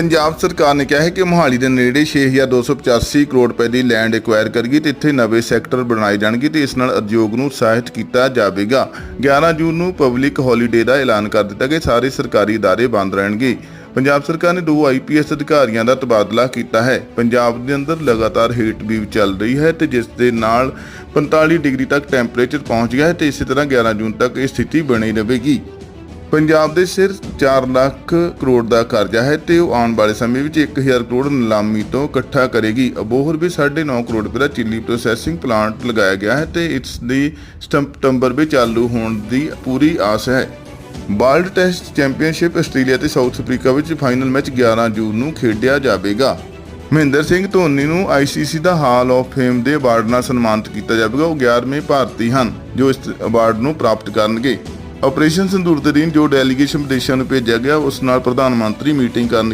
ਪੰਜਾਬ ਸਰਕਾਰ ਨੇ ਕਿਹਾ ਹੈ ਕਿ ਮੋਹਾਲੀ ਦੇ ਨੇੜੇ 6285 ਕਰੋੜ ਰੁਪਏ ਦੀ ਲੈਂਡ ਐਕਵਾਇਰ ਕਰੇਗੀ ਤੇ ਇੱਥੇ ਨਵੇਂ ਸੈਕਟਰ ਬਣਾਏ ਜਾਣਗੇ ਤੇ ਇਸ ਨਾਲ ਉਦਯੋਗ ਨੂੰ ਸਹਾਇਤ ਕੀਤਾ ਜਾਵੇਗਾ 11 ਜੂਨ ਨੂੰ ਪਬਲਿਕ ਹੌਲੀਡੇ ਦਾ ਐਲਾਨ ਕਰ ਦਿੱਤਾ ਗਿਆ ਸਾਰੇ ਸਰਕਾਰੀ ادارے ਬੰਦ ਰਹਿਣਗੇ ਪੰਜਾਬ ਸਰਕਾਰ ਨੇ ਦੋ ਆਈਪੀਐਸ ਅਧਿਕਾਰੀਆਂ ਦਾ ਤਬਾਦਲਾ ਕੀਤਾ ਹੈ ਪੰਜਾਬ ਦੇ ਅੰਦਰ ਲਗਾਤਾਰ ਹੀਟ ਵੀਵ ਚੱਲ ਰਹੀ ਹੈ ਤੇ ਜਿਸ ਦੇ ਨਾਲ 45 ਡਿਗਰੀ ਤੱਕ ਟੈਂਪਰੇਚਰ ਪਹੁੰਚ ਗਿਆ ਹੈ ਤੇ ਇਸੇ ਤਰ੍ਹਾਂ 11 ਜੂਨ ਤੱਕ ਇਹ ਸਥਿਤੀ ਬਣੀ ਰਹੇਗੀ ਪੰਜਾਬ ਦੇ ਸਿਰ 4 ਲੱਖ ਕਰੋੜ ਦਾ ਕਰਜ਼ਾ ਹੈ ਤੇ ਉਹ ਆਉਣ ਵਾਲੇ ਸਮੇਂ ਵਿੱਚ 1000 ਕਰੋੜ ਨਿਲਾਮੀ ਤੋਂ ਇਕੱਠਾ ਕਰੇਗੀ। ਅਬੋਹਰ ਵੀ 9.5 ਕਰੋੜ ਰੁਪਏ ਦਾ ਚਿੱਲੀ ਪ੍ਰੋਸੈਸਿੰਗ ਪਲਾਂਟ ਲਗਾਇਆ ਗਿਆ ਹੈ ਤੇ ਇਸ ਦੀ ਸਤੰਬਰ ਵਿੱਚ ਚਾਲੂ ਹੋਣ ਦੀ ਪੂਰੀ ਆਸ ਹੈ। ਵਰਲਡ ਟੈਸਟ ਚੈਂਪੀਅਨਸ਼ਿਪ ਆਸਟ੍ਰੇਲੀਆ ਤੇ ਸਾਊਥ ਅਫਰੀਕਾ ਵਿੱਚ ਫਾਈਨਲ ਮੈਚ 11 ਜੂਨ ਨੂੰ ਖੇਡਿਆ ਜਾਵੇਗਾ। ਮਹਿੰਦਰ ਸਿੰਘ ਧੋਨੀ ਨੂੰ ਆਈਸੀਸੀ ਦਾ ਹਾਲ ਆਫ ਫੇਮ ਦੇ ਅਵਾਰਡ ਨਾਲ ਸਨਮਾਨਿਤ ਕੀਤਾ ਜਾਵੇਗਾ। ਉਹ 11ਵੇਂ ਭਾਰਤੀ ਹਨ ਜੋ ਇਸ ਅਵਾਰਡ ਨੂੰ ਪ੍ਰਾਪਤ ਕਰਨਗੇ। ਆਪਰੇਸ਼ਨ ਸੰਦੂਰ ਦੇ ਦਿਨ ਜੋ ਡੈਲੀਗੇਸ਼ਨ ਵਿਦੇਸ਼ਾਂ ਨੂੰ ਭੇਜਿਆ ਗਿਆ, ਉਸ ਨਾਲ ਪ੍ਰਧਾਨ ਮੰਤਰੀ ਮੀਟਿੰਗ ਕਰਨ